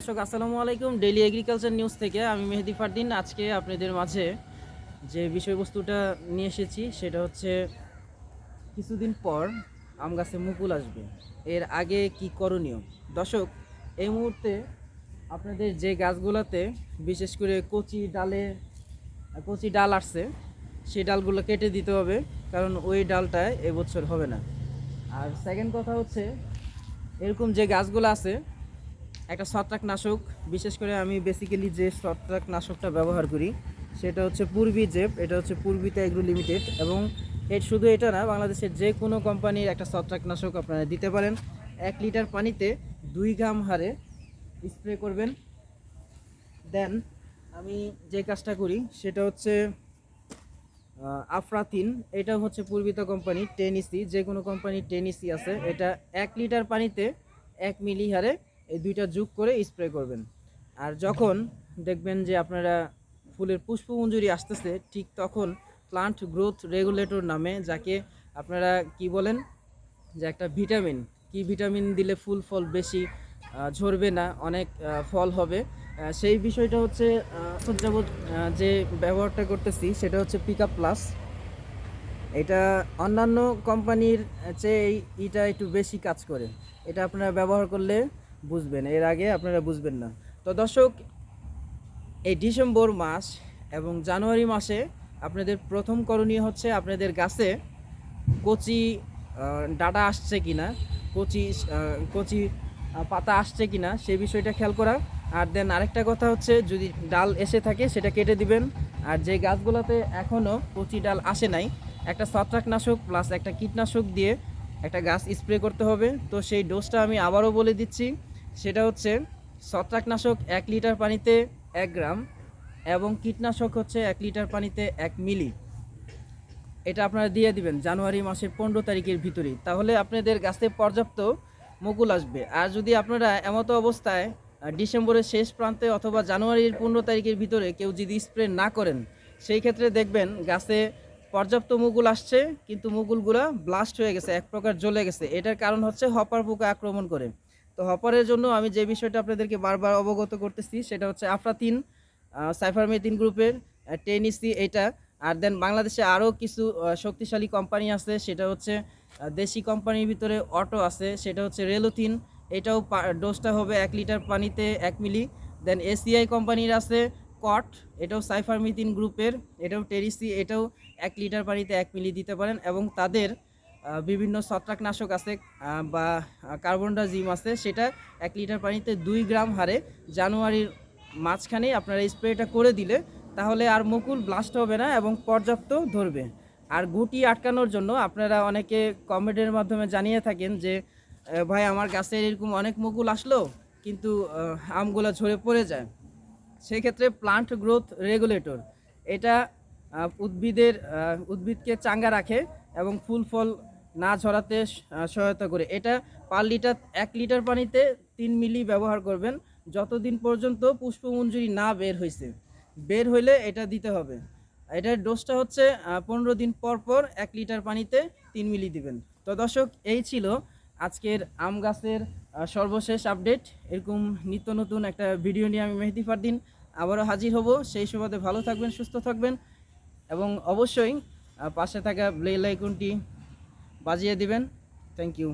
দর্শক, আসসালামু আলাইকুম। ডেইলি এগ্রিকালচার নিউজ থেকে আমি মেহেদি ফারদিন। আজকে আপনাদের মাঝে যে বিষয়বস্তুটা নিয়ে এসেছি, সেটা হচ্ছে কিছুদিন পর আম গাছে মুকুল আসবে। এর আগে কি করণীয়? দর্শক, এই মুহূর্তে আপনাদের যে গাছগুলোতে, বিশেষ করে কচি ডালে, কচি ডাল আসছে, সেই ডালগুলো কেটে দিতে হবে, কারণ ওই ডালটায় এবছর হবে না। আর সেকেন্ড কথা হচ্ছে, এরকম যে গাছগুলো আছে একটা ছত্রাকনাশক, বিশেষ করে আমি বেসিক্যালি যে ছত্রাকনাশকটা ব্যবহার করি, সেটা হচ্ছে পূর্বী জেপ এটা হচ্ছে পূর্বিতা এগ্রো লিমিটেড এবং এর শুধু এটা না, বাংলাদেশের যে কোনো কোম্পানির একটা ছত্রাকনাশক আপনারা দিতে পারেন। এক লিটার পানিতে দুই গ্রাম হারে স্প্রে করবেন। দেন আমি যে কাজটা করি, সেটা হচ্ছে আফরাতিন, এটা হচ্ছে পূর্বিতা কোম্পানি টেনিসি যে কোনো কোম্পানির টেনিসি আছে, এটা এক লিটার পানিতে এক মিলি হারে এই দুইটা যোগ করে স্প্রে করবেন। আর যখন দেখবেন যে আপনারা ফুলের পুষ্পমঞ্জুরি আসতেছে, ঠিক তখন প্লান্ট গ্রোথ রেগুলেটর নামে যাকে আপনারা কি বলেন? যে একটা ভিটামিন কি ভিটামিন দিলে ফুল ফল বেশি ঝরবে না, অনেক ফল হবে। সেই বিষয়টা হচ্ছে যাবৎ যে ব্যবহারটা করতেছি সেটা হচ্ছে পিক প্লাস এটা অন্যান্য কোম্পানির চেয়ে এই ইটা একটু বেশি কাজ করে। এটা আপনারা ব্যবহার করলে বুঝবেন, এর আগে আপনারা বুঝবেন না। তো দর্শক, এই ডিসেম্বর মাস এবং জানুয়ারি মাসে আপনাদের প্রথম করণীয় হচ্ছে আপনাদের গাছে কচি ডাটা আসছে কি না কচি কচি পাতা আসছে কি না সেই বিষয়টা খেয়াল করা। আর দেন আরেকটা কথা হচ্ছে, যদি ডাল এসে থাকে, সেটা কেটে দিবেন। আর যে গাছগুলোতে এখনও কচি ডাল আসে নাই, একটা ছত্রাকনাশক প্লাস একটা কীটনাশক দিয়ে একটা গাছ স্প্রে করতে হবে। তো সেই ডোজটা আমি আবারও বলে দিচ্ছি। সেটা হচ্ছে ছত্রাকনাশক এক লিটার পানিতে এক গ্রাম এবং কীটনাশক হচ্ছে এক লিটার পানিতে এক মিলি। এটা আপনারা দিয়ে দিবেন জানুয়ারি মাসের পনেরো তারিখের ভিতরেই। তাহলে আপনাদের গাছে পর্যাপ্ত মুকুল আসবে। আর যদি আপনারা এমতো অবস্থায় ডিসেম্বরের শেষ প্রান্তে অথবা জানুয়ারির পনেরো তারিখের ভিতরে কেউ যদি স্প্রে না করেন, সেই ক্ষেত্রে দেখবেন গাছে পর্যাপ্ত মুকুল আসছে, কিন্তু মুকুলগুলো ব্লাস্ট হয়ে গেছে, এক প্রকার জ্বলে গেছে। এটার কারণ হচ্ছে হপার পোকা আক্রমণ করে। তো হপারের জন্য আমি যে বিষয়টা আপনাদেরকে বারবার অবগত করতেছি, সেটা হচ্ছে আফরাতিন সাইফারমেথিন গ্রুপের টেনিসি এটা। আর দেন বাংলাদেশে আরও কিছু শক্তিশালী কোম্পানি আছে, সেটা হচ্ছে দেশি কোম্পানির ভিতরে অটো আছে, সেটা হচ্ছে রেলোথিন এটাও ডোজটা হবে এক লিটার পানিতে এক মিলি। দেন এসিআই কোম্পানির আছে, কট, এটাও সাইফারমিথিন গ্রুপের, এটাও টেরিসি এটাও এক লিটার পানিতে এক মিলি দিতে পারেন। এবং তাদের বিভিন্ন ছত্রাকনাশক আছে বা কার্বনডাজিম আছে, সেটা এক লিটার পানিতে দুই গ্রাম হারে জানুয়ারির মাঝখানেই আপনারা স্প্রেটা করে দিলে তাহলে আর মুকুল ব্লাস্ট হবে না এবং পর্যাপ্ত ধরবে। আর গুটি আটকানোর জন্য আপনারা অনেকে কমেন্টের মাধ্যমে জানিয়ে থাকেন যে ভাই আমার গাছে এরকম অনেক মুকুল আসলো, কিন্তু আমগুলো ঝরে পড়ে যায়। সেক্ষেত্রে প্লান্ট গ্রোথ রেগুলেটর এটা উদ্ভিদের উদ্ভিদকে চাঙ্গা রাখে এবং ফুল ফল না ঝরাতে সহায়তা করে। এটা পার লিটার, এক লিটার পানিতে তিন মিলি ব্যবহার করবেন। যতদিন পর্যন্ত পুষ্পমঞ্জুরি না বের হয়েছে বের হইলে এটা দিতে হবে। এটার ডোজটা হচ্ছে পনেরো দিন পর পর এক লিটার পানিতে তিন মিলি দিবেন। তো দর্শক, এই ছিল আজকের আম গাছের সর্বশেষ আপডেট। এরকম নিত্য নতুন একটা ভিডিও নিয়ে আমি মেহেদি ফারদিন আবারও হাজির হব। সেই সুবাদে ভালো থাকবেন, সুস্থ থাকবেন এবং অবশ্যই পাশে থাকা বেল আইকনটি বাজিয়ে দিবেন থ্যাংক ইউ